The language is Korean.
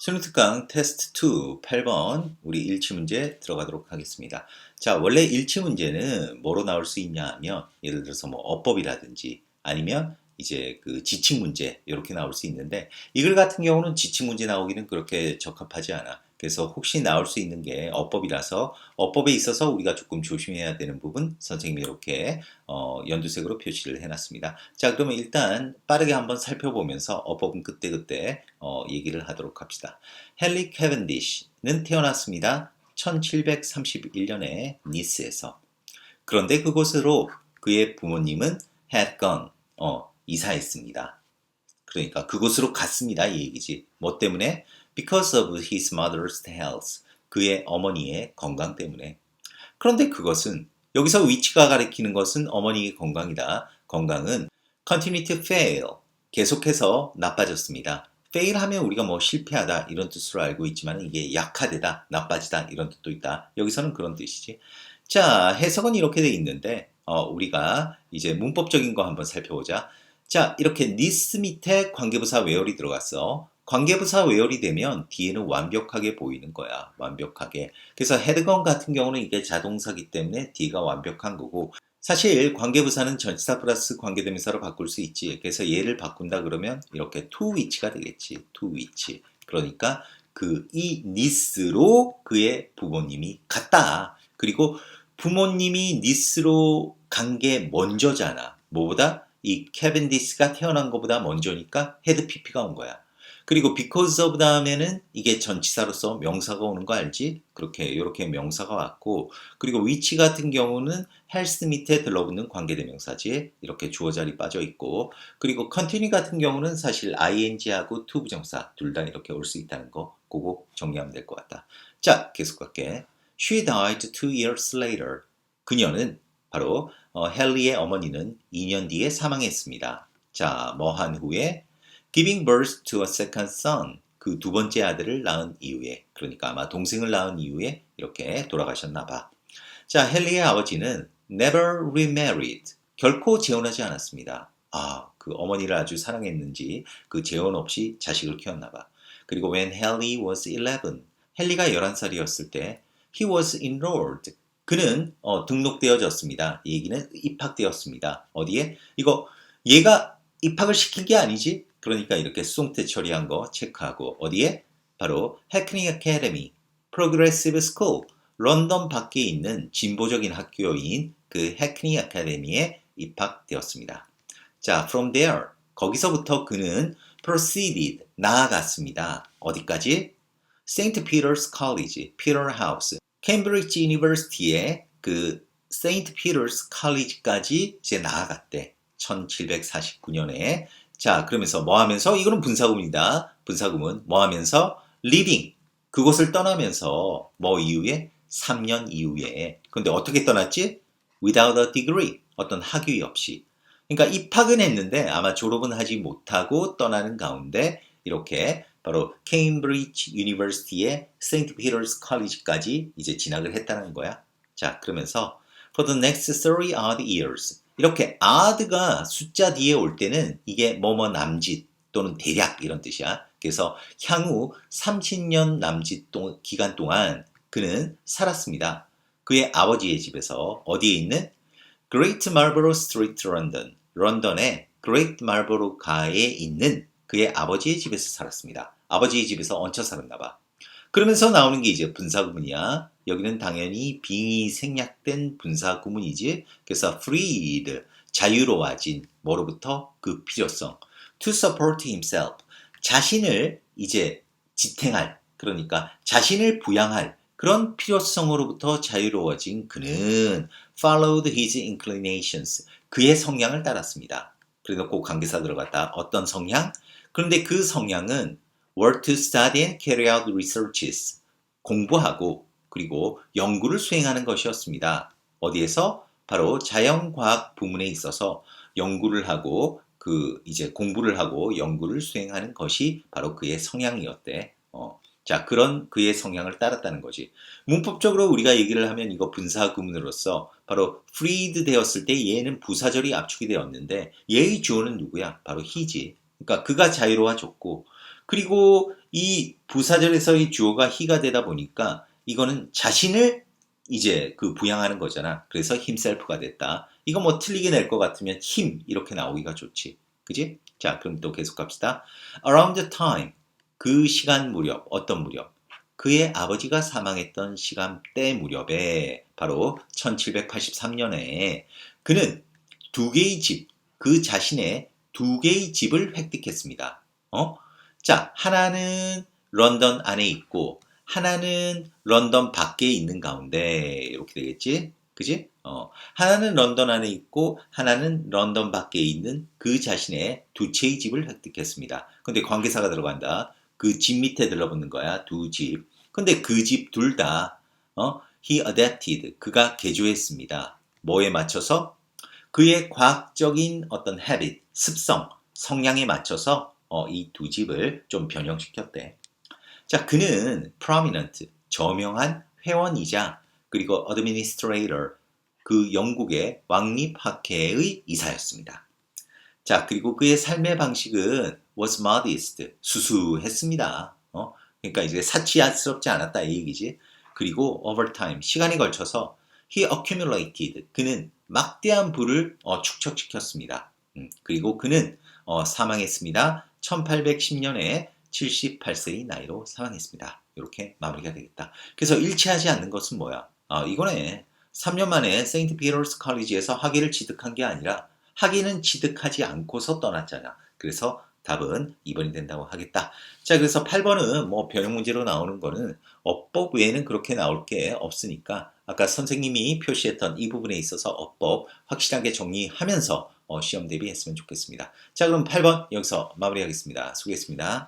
수능특강 테스트 2 8번 우리 일치 문제 들어가도록 하겠습니다. 자, 원래 일치 문제는 뭐로 나올 수 있냐 하면 예를 들어서 뭐 어법이라든지 아니면 이제 그 지칭 문제 이렇게 나올 수 있는데 이글 같은 경우는 지칭 문제 나오기는 그렇게 적합하지 않아. 그래서 혹시 나올 수 있는 게 어법이라서 어법에 있어서 우리가 조금 조심해야 되는 부분 선생님이 이렇게 어, 연두색으로 표시를 해놨습니다. 자 그러면 일단 빠르게 한번 살펴보면서 어법은 그때그때 어, 얘기를 하도록 합시다. 헨리 캐ven디시는 태어났습니다. 1731년에 니스에서 그런데 그곳으로 그의 부모님은 had gone 어, 이사했습니다. 그러니까 그곳으로 갔습니다. 이 얘기지. 뭐 때문에? Because of his mother's health. 그의 어머니의 건강 때문에. 그런데 그것은 여기서 위치가 가리키는 것은 어머니의 건강이다. 건강은 continue to fail. 계속해서 나빠졌습니다. fail 하면 우리가 뭐 실패하다 이런 뜻으로 알고 있지만 이게 약화되다, 나빠지다 이런 뜻도 있다. 여기서는 그런 뜻이지. 자, 해석은 이렇게 돼 있는데 어, 우리가 이제 문법적인 거 한번 살펴보자. 자, 이렇게 니스 밑에 관계부사 외열이 들어갔어. 관계부사 외열이 되면 뒤에는 완벽하게 보이는 거야. 완벽하게. 그래서 헤드건 같은 경우는 이게 자동사기 때문에 뒤가 완벽한 거고 사실 관계부사는 전치사 플러스 관계대명사로 바꿀 수 있지. 그래서 얘를 바꾼다 그러면 이렇게 to 위치가 되겠지. to 위치. 그러니까 그 이 니스로 그의 부모님이 갔다. 그리고 부모님이 니스로 간 게 먼저잖아. 뭐보다 이 캐벤디스가 태어난 것보다 먼저니까 헤드 PP가 온 거야. 그리고 because of 다음에는 이게 전치사로서 명사가 오는 거 알지? 그렇게 이렇게 명사가 왔고 그리고 위치 같은 경우는 헬스 밑에 들러붙는 관계대명사지 이렇게 주어 자리 빠져 있고 그리고 continue 같은 경우는 사실 ing하고 to 부정사 둘 다 이렇게 올 수 있다는 거 그거 정리하면 될 것 같다. 자 계속 갈게. She died two years later. 그녀는 바로 어, 헨리의 어머니는 2년 뒤에 사망했습니다. 자, 뭐한 후에 giving birth to a second son. 그 두 번째 아들을 낳은 이후에, 그러니까 아마 동생을 낳은 이후에 이렇게 돌아가셨나 봐. 자, 헨리의 아버지는 never remarried. 결코 재혼하지 않았습니다. 아, 그 어머니를 아주 사랑했는지 그 재혼 없이 자식을 키웠나 봐. 그리고 when Henry was 11, 헨리가 11살이었을 때 he was enrolled. 그는 어, 등록되어졌습니다. 이 얘기는 입학되었습니다. 어디에? 이거 얘가 입학을 시킨 게 아니지? 그러니까 이렇게 수동태 처리한 거 체크하고 어디에? 바로 해크닝 아카데미, 프로그레시브 스쿨, 런던 밖에 있는 진보적인 학교인 그 해크닝 아카데미에 입학되었습니다. 자, from there 거기서부터 그는 proceeded 나아갔습니다. 어디까지? St. Peter's College, Peter House, 케임브리지 유니버시티의 그 세인트 피터스 칼리지까지 이제 나아갔대. 1749년에. 자, 그러면서 뭐 하면서 이거는 분사구문이다. 분사구문 뭐 하면서 living 그곳을 떠나면서 뭐 이후에 3년 이후에. 근데 어떻게 떠났지? without a degree. 어떤 학위 없이. 그러니까 입학은 했는데 아마 졸업은 하지 못하고 떠나는 가운데 이렇게 바로 케임브리지 유니버시티의 세인트 피터스 컬리지까지 이제 진학을 했다는 거야. 자, 그러면서 for the next 30 odd years 이렇게 odd가 숫자 뒤에 올 때는 이게 뭐뭐 남짓 또는 대략 이런 뜻이야. 그래서 향후 30년 남짓 동, 기간 동안 그는 살았습니다. 그의 아버지의 집에서 어디에 있는 Great Marlborough Street, London, 런던의 Great Marlborough 가에 있는 그의 아버지의 집에서 살았습니다. 아버지의 집에서 얹혀 살았나 봐. 그러면서 나오는 게 이제 분사구문이야. 여기는 당연히 빙이 생략된 분사 구문이지. 그래서 freed, 자유로워진, 뭐로부터 그 필요성. to support himself, 자신을 이제 지탱할, 그러니까 자신을 부양할 그런 필요성으로부터 자유로워진 그는 followed his inclinations, 그의 성향을 따랐습니다. 그래놓고 관계사 들어갔다. 어떤 성향? 그런데 그 성향은 were to study and carry out researches. 공부하고 그리고 연구를 수행하는 것이었습니다. 어디에서? 바로 자연과학 부문에 있어서 연구를 하고 그 이제 공부를 하고 연구를 수행하는 것이 바로 그의 성향이었대. 어. 자, 그런 그의 성향을 따랐다는 거지. 문법적으로 우리가 얘기를 하면 이거 분사 구문으로서 바로 freed 되었을 때 얘는 부사절이 압축이 되었는데 얘의 주어는 누구야? 바로 he지. 그러니까 그가 자유로워졌고 그리고 이 부사절에서의 주어가 he가 되다 보니까 이거는 자신을 이제 그 부양하는 거잖아. 그래서 himself가 됐다. 이거 뭐 틀리게 낼 것 같으면 him 이렇게 나오기가 좋지. 그지? 자, 그럼 또 계속 갑시다. Around the time 그 시간 무렵 어떤 무렵? 그의 아버지가 사망했던 시간대 무렵에 바로 1783년에 그는 두 개의 집, 그 자신의 두 개의 집을 획득했습니다. 어? 자, 하나는 런던 안에 있고 하나는 런던 밖에 있는 가운데 이렇게 되겠지? 그지? 어, 하나는 런던 안에 있고 하나는 런던 밖에 있는 그 자신의 두 채의 집을 획득했습니다. 근데 관계사가 들어간다. 그 집 밑에 들러붙는 거야. 두 집. 근데 그 집 둘 다 어, he adapted. 그가 개조했습니다. 뭐에 맞춰서? 그의 과학적인 어떤 habit, 습성, 성향에 맞춰서 어, 이 두 집을 좀 변형시켰대. 자, 그는 prominent, 저명한 회원이자 그리고 administrator, 그 영국의 왕립학회의 이사였습니다. 자, 그리고 그의 삶의 방식은 was modest, 수수했습니다. 어? 그러니까 이제 사치스럽지 않았다 이 얘기지. 그리고 over time, 시간이 걸쳐서 he accumulated, 그는 막대한 부를 어, 축적시켰습니다. 음, 그리고 그는 어, 사망했습니다. 1810년에 78세의 나이로 사망했습니다. 이렇게 마무리가 되겠다. 그래서 일치하지 않는 것은 뭐야? 아, 이거네. 3년 만에 세인트 피터스 컬리지에서 학위를 취득한 게 아니라 학위는 취득하지 않고서 떠났잖아. 그래서 답은 2번이 된다고 하겠다. 자, 그래서 8번은 뭐 변형 문제로 나오는 거는 어법 외에는 그렇게 나올 게 없으니까 아까 선생님이 표시했던 이 부분에 있어서 어법 확실하게 정리하면서 어, 시험 대비했으면 좋겠습니다. 자, 그럼 8번 여기서 마무리하겠습니다. 수고했습니다.